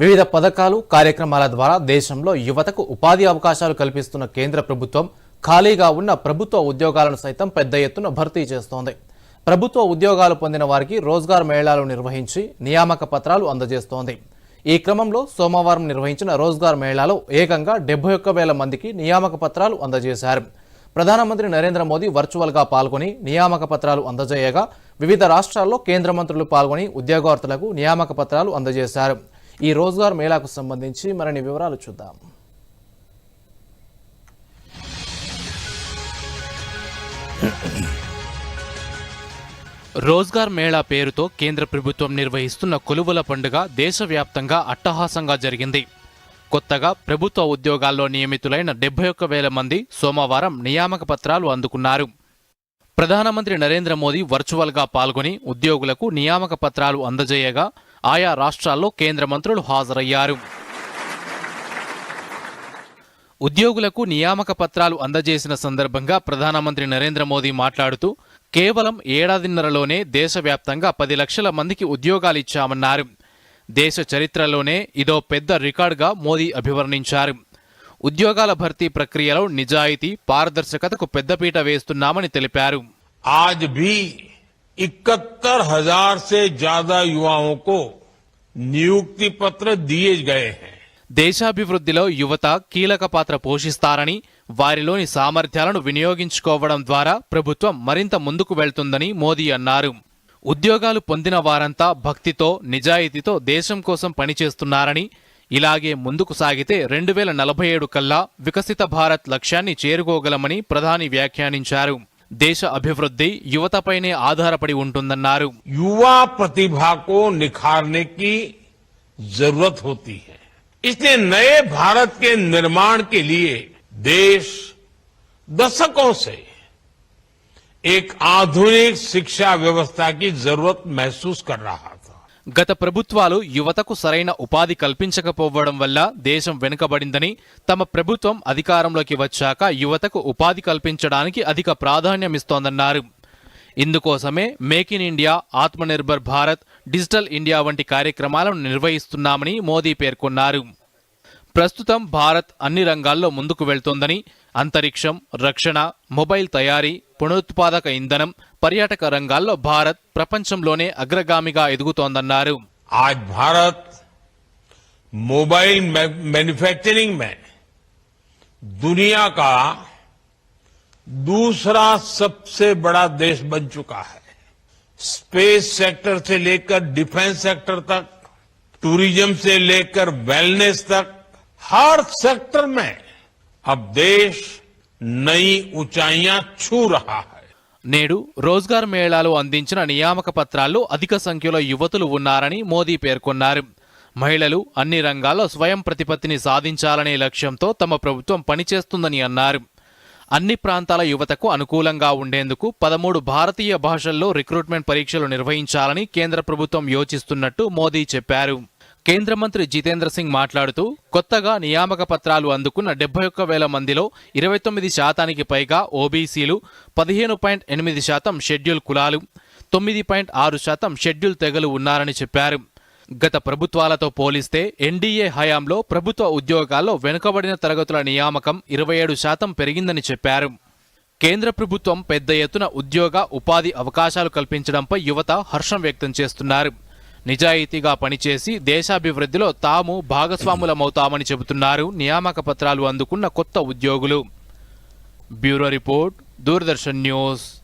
వివిధ పథకాలు కార్యక్రమాల ద్వారా దేశంలో యువతకు ఉపాధి అవకాశాలు కల్పిస్తున్న కేంద్ర ప్రభుత్వం ఖాళీగా ఉన్న ప్రభుత్వ ఉద్యోగాలను సైతం పెద్ద ఎత్తున భర్తీ చేస్తోంది. ప్రభుత్వ ఉద్యోగాలు పొందిన వారికి రోజ్గార్ మేళాలు నిర్వహించి నియామక పత్రాలు అందజేస్తోంది. ఈ క్రమంలో సోమవారం నిర్వహించిన రోజ్గార్ మేళాలో ఏకంగా డెబ్బై ఒక్క వేల మందికి నియామక పత్రాలు అందజేశారు. ప్రధానమంత్రి నరేంద్ర మోదీ వర్చువల్గా పాల్గొని నియామక పత్రాలు అందజేయగా వివిధ రాష్ట్రాల్లో కేంద్ర మంత్రులు పాల్గొని ఉద్యోగార్థులకు నియామక పత్రాలు అందజేశారు. ఈ రోజ్గార్ మేళాకు సంబంధించి మరిన్ని వివరాలు చూద్దాం. రోజ్గార్ మేళా పేరుతో కేంద్ర ప్రభుత్వం నిర్వహిస్తున్న కొలువుల పండుగ దేశవ్యాప్తంగా అట్టహాసంగా జరిగింది. కొత్తగా ప్రభుత్వ ఉద్యోగాల్లో నియమితులైన డెబ్బై ఒక్క వేల మంది సోమవారం నియామక పత్రాలు అందుకున్నారు. ప్రధానమంత్రి నరేంద్ర మోదీ వర్చువల్గా పాల్గొని ఉద్యోగులకు నియామక పత్రాలు అందజేయగా ఆయా రాష్ట్రాల్లో కేంద్ర మంత్రులు హాజరయ్యారు. ఉద్యోగులకు నియామక పత్రాలు అందజేసిన సందర్భంగా ప్రధానమంత్రి నరేంద్ర మోదీ మాట్లాడుతూ కేవలం ఏడాదిన్నరలోనే దేశవ్యాప్తంగా పది లక్షల మందికి ఉద్యోగాలిచ్చామన్నారు దేశ చరిత్రలోనే ఇదో పెద్ద రికార్డుగా మోదీ అభివర్ణించారు. ఉద్యోగాల భర్తీ ప్రక్రియలో నిజాయితీ పారదర్శకతకు పెద్దపీట వేస్తున్నామని తెలిపారు. ఆజ్ భీ इकहत्तर हजार से ज्यादा युवाओं को नियुक्ति पत्र दिए गए हैं దేశాభివృద్ధిలో యువత కీలక పాత్ర పోషిస్తారని వారిలోని సామర్థ్యాలను వినియోగించుకోవడం ద్వారా ప్రభుత్వం మరింత ముందుకు వెళ్తుందని మోదీ అన్నారు ఉద్యోగాలు పొందిన వారంతా భక్తితో నిజాయితీతో దేశం కోసం పనిచేస్తున్నారని ఇలాగే ముందుకు సాగితే రెండు వేల నలభై ఏడు కల్లా వికసిత భారత్ లక్ష్యాన్ని చేరుకోగలమని ప్రధాని వ్యాఖ్యానించారు దేశ అభివృద్ధి యువతపైనే ఆధారపడి ఉంటుందన్నారు युवा प्रतिभा को निखारने की जरूरत होती है इसलिए नए भारत के निर्माण के लिए देश दशकों से एक आधुनिक शिक्षा व्यवस्था की जरूरत महसूस कर रहा था గత ప్రభుత్వాలు యువతకు సరైన ఉపాధి కల్పించకపోవడం వల్ల దేశం వెనుకబడిందని తమ ప్రభుత్వం అధికారంలోకి వచ్చాక యువతకు ఉపాధి కల్పించడానికి అధిక ప్రాధాన్యమిస్తోందన్నారు ఇందుకోసమే make in India Atmanirbhar Bharat digital India వంటి కార్యక్రమాలను నిర్వహిస్తున్నామని మోదీ పేర్కొన్నారు. ప్రస్తుతం భారత్ అన్ని రంగాల్లో ముందుకు వెళ్తోందని అంతరిక్షం రక్షణ మొబైల్ తయారీ పునరుత్పాదక ఇంధనం పర్యాటక రంగాల్లో భారత్ ప్రపంచంలోనే అగ్రగామిగా ఎదుగుతోందన్నారు आज भारत मोबाइल मै- मैन्युफैक्चरिंग में दुनिया का दूसरा सबसे बड़ा देश बन चुका है स्पेस सेक्टर से लेकर डिफेंस सेक्टर तक टूरिज्म से लेकर वेलनेस तक हर सेक्टर में अब देश నై ఊచాయియా ఛూ రహా హై నేడు రోజ్గార్ మేళాలు అందించిన నియామక పత్రాల్లో అధిక సంఖ్యలో యువతులు ఉన్నారని మోదీ పేర్కొన్నారు. మహిళలు అన్ని రంగాల్లో స్వయం ప్రతిపత్తిని సాధించాలనే లక్ష్యంతో తమ ప్రభుత్వం పనిచేస్తుందని అన్నారు. అన్ని ప్రాంతాల యువతకు అనుకూలంగా ఉండేందుకు పదమూడు భారతీయ భాషల్లో రిక్రూట్మెంట్ పరీక్షలు నిర్వహించాలని కేంద్ర ప్రభుత్వం యోచిస్తున్నట్టు మోదీ చెప్పారు. కేంద్ర మంత్రి జితేంద్ర సింగ్ మాట్లాడుతూ కొత్తగా నియామక పత్రాలు అందుకున్న డెబ్బై ఒక్క వేల మందిలో ఇరవై తొమ్మిది శాతానికి పైగా ఓబీసీలు పదిహేను పాయింట్ ఎనిమిది శాతం షెడ్యూల్ కులాలు తొమ్మిది పాయింట్ ఆరు శాతం షెడ్యూల్ తెగలు ఉన్నారని చెప్పారు. గత ప్రభుత్వాలతో పోలిస్తే ఎన్డీఏ హయాంలో ప్రభుత్వ ఉద్యోగాల్లో వెనుకబడిన తరగతుల నియామకం ఇరవై ఏడు శాతం పెరిగిందని చెప్పారు. కేంద్ర ప్రభుత్వం పెద్ద ఎత్తున ఉద్యోగ ఉపాధి అవకాశాలు కల్పించడంపై యువత హర్షం వ్యక్తం చేస్తున్నారు. నిజాయితీగా పనిచేసి దేశాభివృద్ధిలో తాము భాగస్వాములమవుతామని చెబుతున్నారు నియామక పత్రాలు అందుకున్న కొత్త ఉద్యోగులు. Bureau report Doordarshan news.